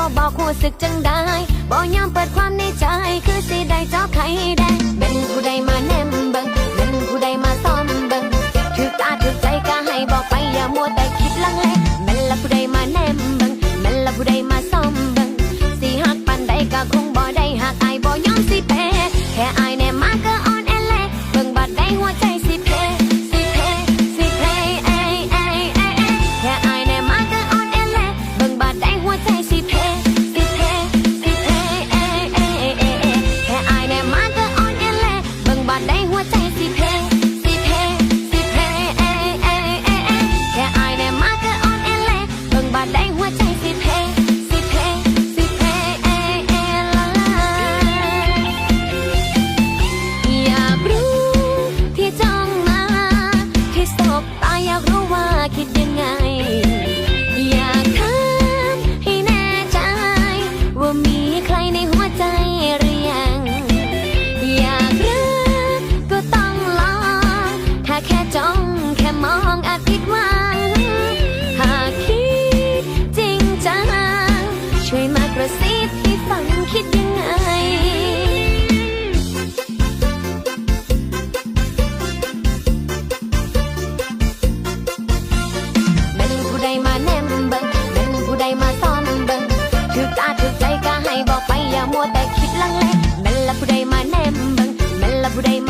บ่บอกหูสึกจังได้บ่ยอมเปิดความในใจ คือสิได้เจ้าไข่แดงเป็นผู้ใดมาแนมเบิงเป็นผู้ใดมาซ้อมเบิงถือตาถือใจก็ให้บอกไปอย่ามัวแต่คิดลังเลเม่นละผู้ใดมาแนมเบิงเม่นละผู้ใด แต่คิดลังเลแม่ละผู้ใดมาแนมบังแม่ละผู้ใดมา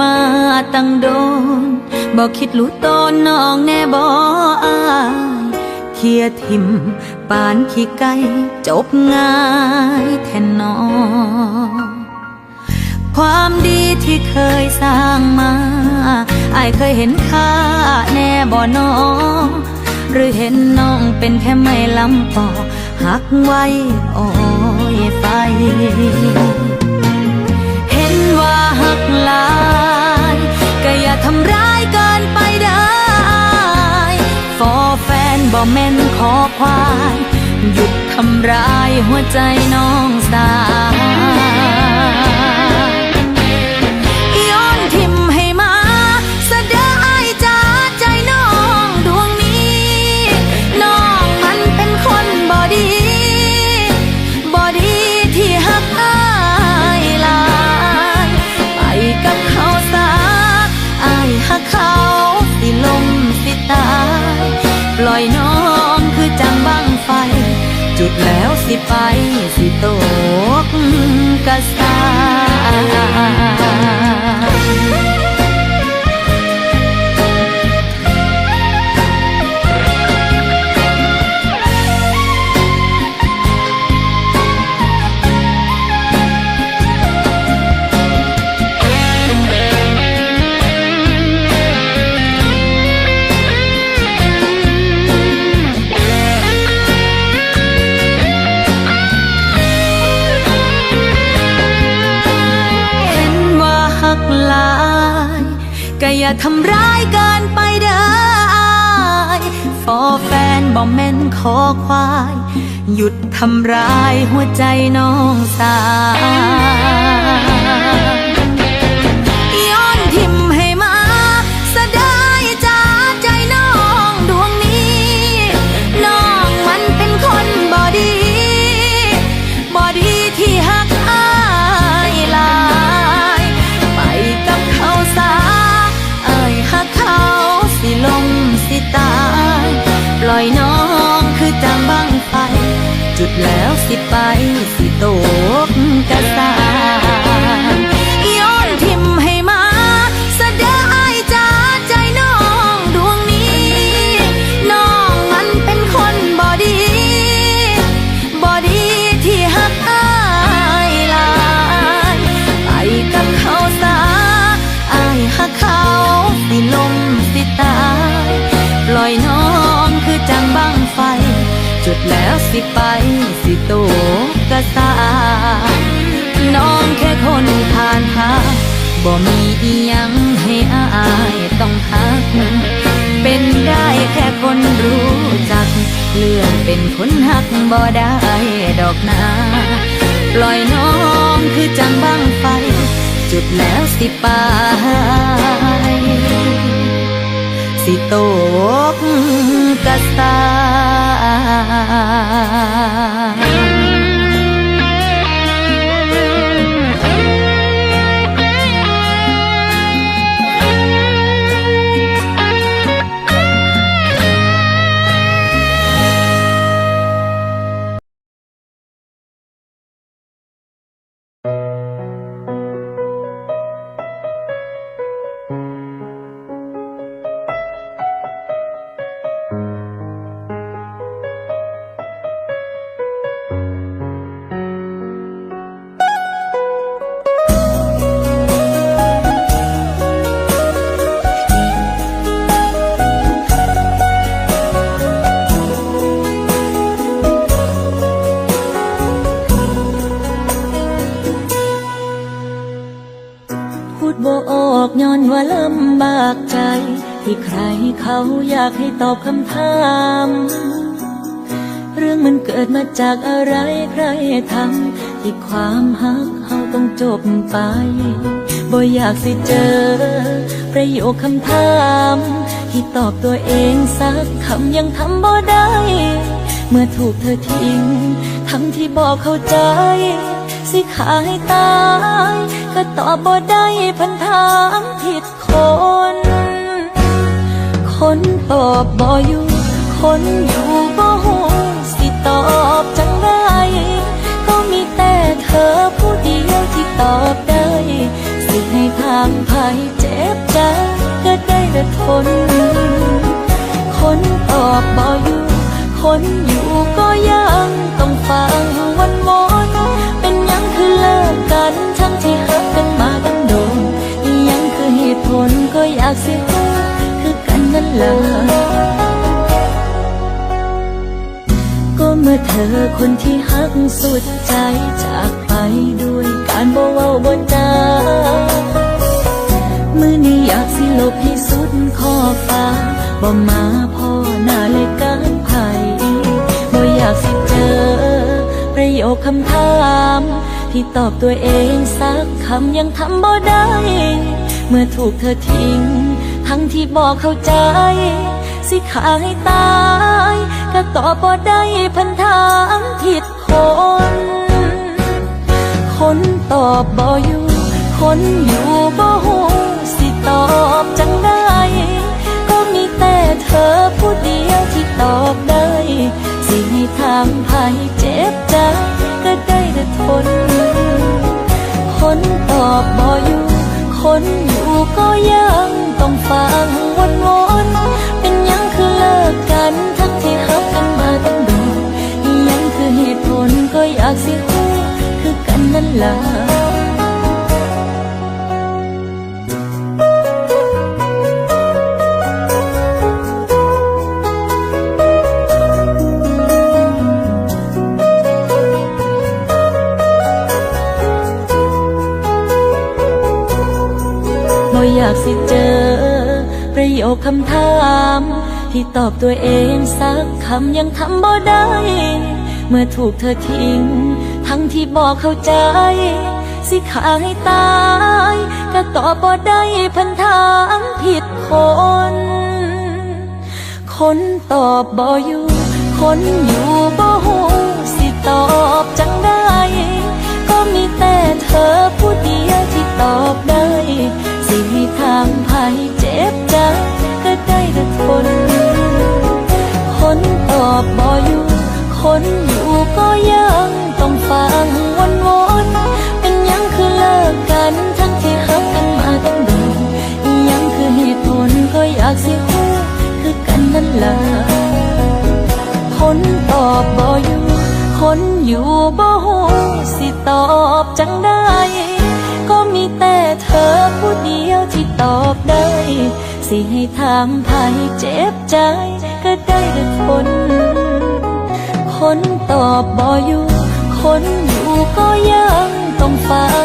มาตั้งโดนบอกคิดรู้ตนน้องแน่บออายเคียทิมปานขี้ไก่จบง่ายแทนนอความดีที่เคยสร้างมาอายเคยเห็นค่าแน่บ่นอหรือเห็นน้องเป็นแค่ไม่ลำปอหักไว้โอ้ยไฟ เห็นว่าหักลา บ่แม่นขอควาย หยุดทำร้ายหัวใจน้องสาว ไปสิตกกระสา อย่าทำร้ายเกินไปเด้ออายฟอแฟนบอมแม่นขอควาย หยุดทำร้ายหัวใจน้องสาว จุดแล้วสิไปสิตกกระสาย้อนทิมให้มาสะเดายจาใจน้องดวงนี้ น้องมันเป็นคนบ่ดีบอดีที่หักอายลายไปกับเขาสาอายหักเขาสิลมสิตาย ปล่อยน้องคือจังบังไฟ จุดแล้วสิไป แค่คนผ่านหาบ่มีอียังให้อายต้องหัก เป็นได้แค่คนรู้จัก เลื่อนเป็นคนหักบ่ได้ดอกนาปล่อยน้องคือจังบังไฟ จุดแล้วสิไปสิโตกกระสาำบากใจ ที่ใครเขาอยากให้ตอบคำถาม เรื่องมันเกิดมาจากอะไรใครทำที่ความหักเขาต้องจบไปบ่อยากสิเจอ ประโยคคำถาม ที่ตอบตัวเองสักคำยังทำบ่ได้ เมื่อถูกเธอทิ้งทั้งที่บอกเข้าใจ สิขายตาย ก็ตอบบ่ได้พันถามผิด อบบ่อยู่ คนอยู่บ่หูสิตอบจังได้ก็มีแต่เธอผู้เดียวที่ตอบได้ สิให้ทางภัยเจ็บใจก็ได้แต่ทน คนตอบบ่อยู่ คนอยู่ก็ยังต้องฟัง คนที่หักสุดใจจากไปด้วยการบ่เว้าบ่จามือนี้อยากสิลบให้สุดขอฟ้าบ่มาพ่อหน้าเลยการไผ่บ่อยากสิเจอ ประโยคคำถามที่ตอบตัวเองสักคำยังทำบ่ได้ เมื่อถูกเธอทิ้ง ทั้งที่บอกเข้าใจ สิขาให้ตาย ก็ตอบบ่ได้พันทางผิดคน คนตอบบ่อยู่ คนอยู่บ่หูสิตอบจังได้ ก็มีแต่เธอผู้เดียวที่ตอบได้ สิมีถทางภายเจ็บใจก็ได้แต่ทน คนตอบบ่อยู่ คนอยู่ก็ยังต้องฟังวนวนเป็นยังคือเลิกกัน ล่ะบ่อยากสิเจอ ประโยคคำถาม ที่ตอบตัวเองสักคำยังทำบ่ได้ เมื่อถูกเธอทิ้ง ทั้งที่บอกเข้าใจ สิขาให้ตายก็ตอบบ่ได้พันทางผิดคน คนตอบบ่อยู่ คนอยู่บ่หูสิตอบ นั้นละคนตอบบ่อยู่ คนอยู่บ่หูสิตอบจังได้ ก็มีแต่เธอผู้เดียวที่ตอบได้ สิให้ถามภัยเจ็บใจ ก็ได้แต่ทนคนตอบบ่อยู่ คนอยู่ก็ยังต้องฟัง